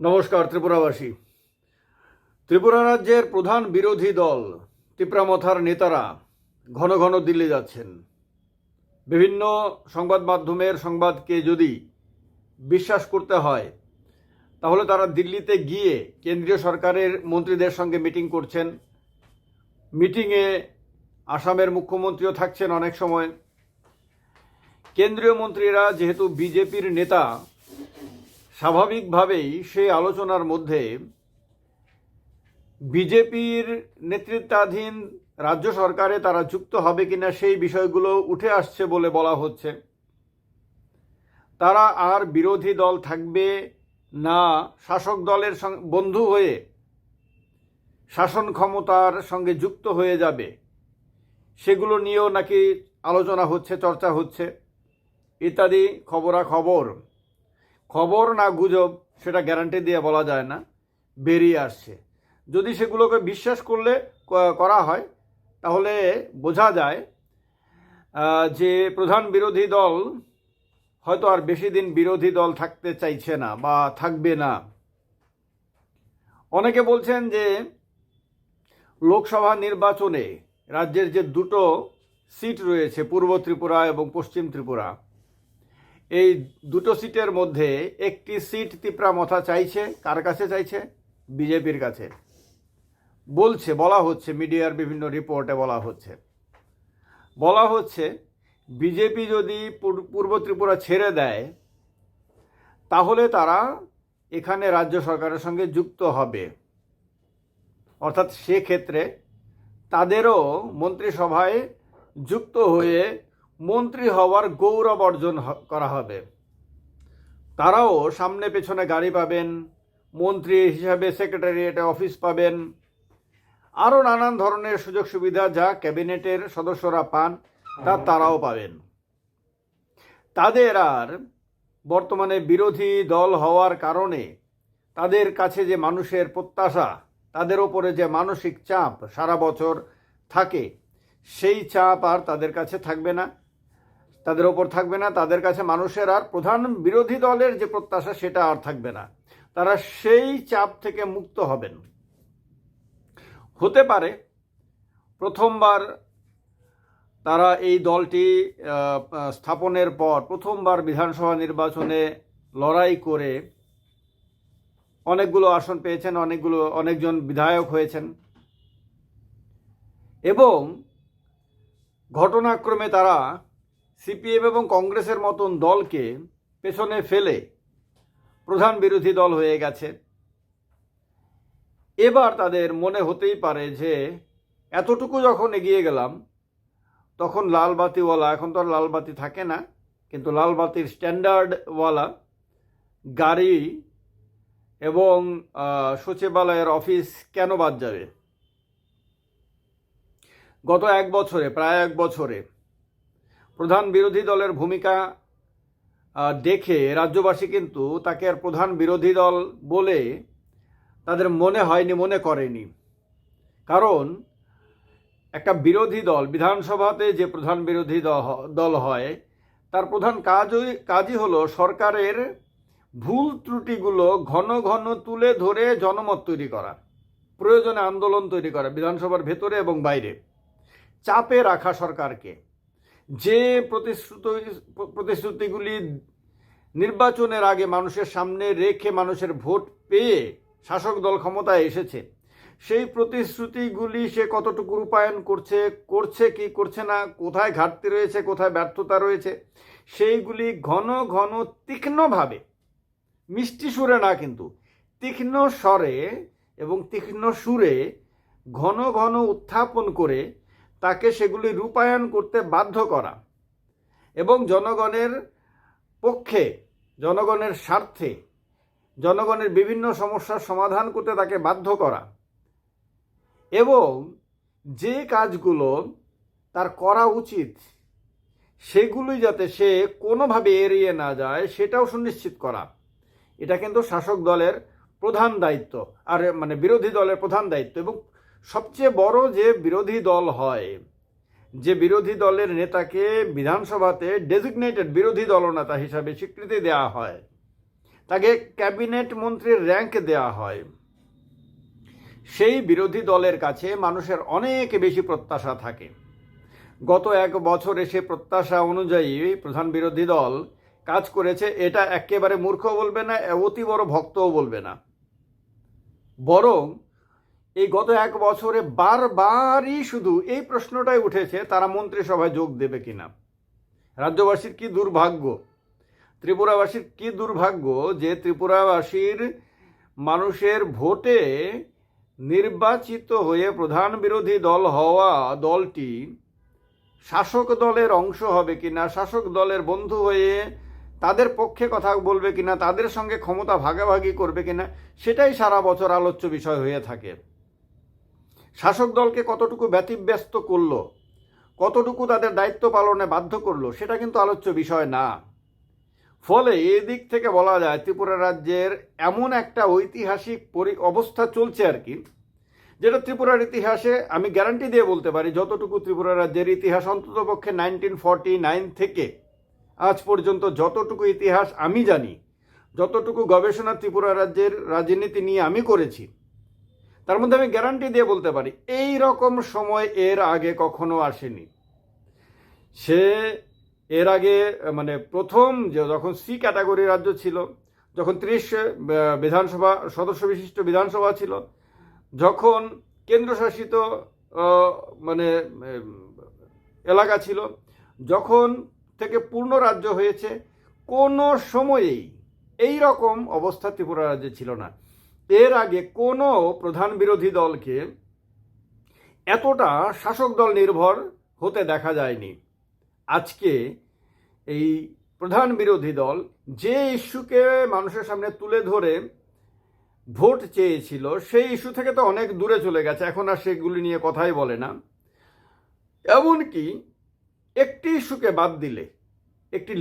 নমস্কার, ত্রিপুরাবাসী। ত্রিপুরা রাজ্যের প্রধান বিরোধী দল ত্রিপুরামথার নেতারা ঘন ঘন দিল্লি যাচ্ছেন। বিভিন্ন সংবাদ মাধ্যমের সংবাদকে যদি বিশ্বাস করতে হয়, তাহলে তারা দিল্লিতে গিয়ে কেন্দ্রীয় সরকারের মন্ত্রীদের সঙ্গে মিটিং করছেন। মিটিংয়ে আসামের মুখ্যমন্ত্রীও থাকছেন অনেক সময়। কেন্দ্রীয় মন্ত্রীরা যেহেতু বিজেপির নেতা স্বাভাবিকভাবেই সেই আলোচনার মধ্যে বিজেপির নেতৃত্বাধীন রাজ্য সরকারে তারা যুক্ত হবে কিনা সেই বিষয়গুলো উঠে আসছে বলে বলা হচ্ছে। তারা আর বিরোধী দল থাকবে না, শাসক দলের বন্ধু হয়ে শাসন ক্ষমতার সঙ্গে যুক্ত হয়ে যাবে। সেগুলো নিয়েও নাকি আলোচনা হচ্ছে, চর্চা হচ্ছে। ইত্যাদি খবরাখবর। খবর না গুজব, সেটা গ্যারান্টি দিয়ে বলা যায় না, বেরিয়ে আসছে। যদি সেগুলোকে বিশ্বাস করলে করা হয়, তাহলে বোঝা যায় যে প্রধান বিরোধী দল হয়তো আর বেশি দিন বিরোধী দল থাকতে চাইছে না বা থাকবে না। অনেকে বলছেন যে লোকসভা নির্বাচনে রাজ্যের যে দুটো সিট রয়েছে, পূর্ব ত্রিপুরা এবং পশ্চিম ত্রিপুরা এই দুটো সিটের মধ্যে একটি সিট তিপ্রা মথা চাইছে, কার কাছে চাইছে? বিজেপির কাছে। বলছে, বলা হচ্ছে, মিডিয়ার বিভিন্ন রিপোর্টে বলা হচ্ছে। বলা হচ্ছে, বিজেপি যদি পূর- পূর্ব ত্রিপুরা ছেড়ে দেয়, তাহলে তারা এখানে রাজ্য সরকারের সঙ্গে যুক্ত হবে। অর্থাৎ সেক্ষেত্রে তাদেরও মন্ত্রিসভায় যুক্ত হয়ে মন্ত্রী হওয়ার গৌরব অর্জন করা হবে। তারাও সামনে পেছনে গাড়ি পাবেন, মন্ত্রী হিসাবে সেক্রেটারিয়েটে অফিস পাবেন। আরও নানান ধরনের সুযোগ সুবিধা যা ক্যাবিনেটের সদস্যরা পান, তা তারাও পাবেন। তাদের আর বর্তমানে বিরোধী দল হওয়ার কারণে তাদের কাছে যে মানুষের প্রত্যাশা, তাদের ওপরে যে মানসিক চাপ সারা বছর থাকে, সেই চাপ আর তাদের কাছে থাকবে না। তাদের ওপর থাকবে না। তাদের কাছে মানুষের আর প্রধান বিরোধী দলের যে প্রত্যাশা, সেটা আর থাকবে না। তারা সেই চাপ থেকে মুক্ত হবেন। হতে পারে প্রথমবার তারা এই দলটি স্থাপনের পর প্রথমবার বিধানসভা নির্বাচনে লড়াই করে অনেকগুলো আসন পেয়েছেন, অনেকগুলো, অনেকজন বিধায়ক হয়েছেন। এবং ঘটনাক্রমে তারা সিপিএম এবং কংগ্রেসের মতন দলকে পেছনে ফেলে প্রধান বিরোধী দল হয়ে গেছে। এবার তাদের মনে হতেই পারে যে এতটুকু যখন এগিয়ে গেলাম, তখন লাল বাতিওয়ালা, এখন তো আর লাল বাতি থাকে না, কিন্তু লাল বাতির স্ট্যান্ডার্ডওয়ালা গাড়ি এবং সচিবালয়ের অফিস কেন বাদ যাবে? গত এক বছরে, প্রায় এক বছরে প্রধান বিরোধী দলের ভূমিকা দেখে রাজ্যবাসী কিন্তু তাকে আর প্রধান বিরোধী দল বলে তাদের মনে হয়নি, মনে করেনি। কারণ একটা বিরোধী দল, বিধানসভাতে যে প্রধান বিরোধী দল হয়, তার প্রধান কাজই কাজই হলো সরকারের ভুল ত্রুটিগুলো ঘন ঘন তুলে ধরে জনমত তৈরি করা, প্রয়োজনে আন্দোলন তৈরি করা বিধানসভার ভেতরে এবং বাইরে, চাপে রাখা সরকারকে। যে প্রতিশ্রুতি, প্রতিশ্রুতিগুলি নির্বাচনের আগে মানুষের সামনে রেখে মানুষের ভোট পেয়ে শাসক দল ক্ষমতায় এসেছে, সেই প্রতিশ্রুতিগুলি সে কতটুকু রূপায়ণ করছে করছে কি করছে না, কোথায় ঘাটতি রয়েছে, কোথায় ব্যর্থতা রয়েছে, সেইগুলি ঘন ঘন তীক্ষ্ণভাবে, মিষ্টি সুরে না কিন্তু, তীক্ষ্ণ স্বরে এবং তীক্ষ্ণ সুরে ঘন ঘন উত্থাপন করে তাকে সেগুলি রূপায়ণ করতে বাধ্য করা এবং জনগণের পক্ষে, জনগণের স্বার্থে, জনগণের বিভিন্ন সমস্যার সমাধান করতে তাকে বাধ্য করা এবং যে কাজগুলো তার করা উচিত, সেগুলি যাতে সে কোনোভাবে এড়িয়ে না যায়, সেটাও সুনিশ্চিত করা। এটা কিন্তু শাসক দলের প্রধান দায়িত্ব, আর মানে বিরোধী দলের প্রধান দায়িত্ব এবং সবচেয়ে বড় যে বিরোধী দল হয়, যে বিরোধী দলের নেতাকে বিধানসভাতে ডেজিগনেটেড বিরোধী দলনেতা হিসাবে স্বীকৃতি দেওয়া হয়, তাকে ক্যাবিনেট মন্ত্রীর র্যাঙ্ক দেওয়া হয়। সেই বিরোধী দলের কাছে মানুষের অনেক বেশি প্রত্যাশা থাকে। গত এক বছরে সে প্রত্যাশা অনুযায়ী প্রধান বিরোধী দল কাজ করেছে, এটা একেবারে মূর্খ বলবে না, অতি বড় ভক্তও বলবে না। বরং এই গত এক বছরে বারবারই শুধু এই প্রশ্নটাই উঠেছে, তারা মন্ত্রিসভায় যোগ দেবে কিনা? রাজ্যবাসীর কি দুর্ভাগ্য? ত্রিপুরাবাসীর কি দুর্ভাগ্য যে ত্রিপুরাবাসীর মানুষের ভোটে নির্বাচিত হয়ে প্রধান বিরোধী দল হওয়া দলটি শাসক দলের অংশ হবে কিনা, শাসক দলের বন্ধু হয়ে তাদের পক্ষে কথা বলবে কিনা, তাদের সঙ্গে ক্ষমতা ভাগাভাগি করবে কিনা, সেটাই সারা বছর আলোচ্য বিষয় হয়ে থাকে। শাসক দলকে কতটুকু ব্যতিব্যস্ত করল, কতটুকু তাদের দায়িত্ব পালনে বাধ্য করল, সেটা কিন্তু আলোচ্য বিষয় না। ফলে এদিক থেকে বলা যায়, ত্রিপুরা রাজ্যের এমন একটা ঐতিহাসিক পরি, অবস্থা চলছে আর কি, যেটা ত্রিপুরার ইতিহাসে আমি গ্যারান্টি দিয়ে বলতে পারি, যতটুকু ত্রিপুরা রাজ্যের ইতিহাস অন্ততপক্ষে নাইনটিন ফর্টি নাইন থেকে আজ পর্যন্ত যতটুকু ইতিহাস আমি জানি, যতটুকু গবেষণা ত্রিপুরা রাজ্যের রাজনীতি নিয়ে আমি করেছি তার মধ্যে আমি গ্যারান্টি দিয়ে বলতে পারি, এই রকম সময় এর আগে কখনো আসেনি। সে এর আগে মানে প্রথম যে যখন সি ক্যাটাগরি রাজ্য ছিল, যখন ত্রিশ বিধানসভা, সদস্য বিশিষ্ট বিধানসভা ছিল, যখন কেন্দ্রশাসিত মানে এলাকা ছিল, যখন থেকে পূর্ণ রাজ্য হয়েছে, কোনো সময়েই এই রকম অবস্থা ত্রিপুরা রাজ্যে ছিল না। এর আগে কোনো প্রধান বিরোধী দলকে এতটা শাসক দল নির্ভর হতে দেখা যায়নি। আজকে এই প্রধান বিরোধী দল যে ইস্যুকে মানুষের সামনে তুলে ধরে ভোট চেয়েছিল, সেই ইস্যু থেকে তো অনেক দূরে চলে গেছে, এখন আর সেগুলি নিয়ে কথাই বলে না। এমনকি একটি ইস্যুকে বাদ দিলে, একটি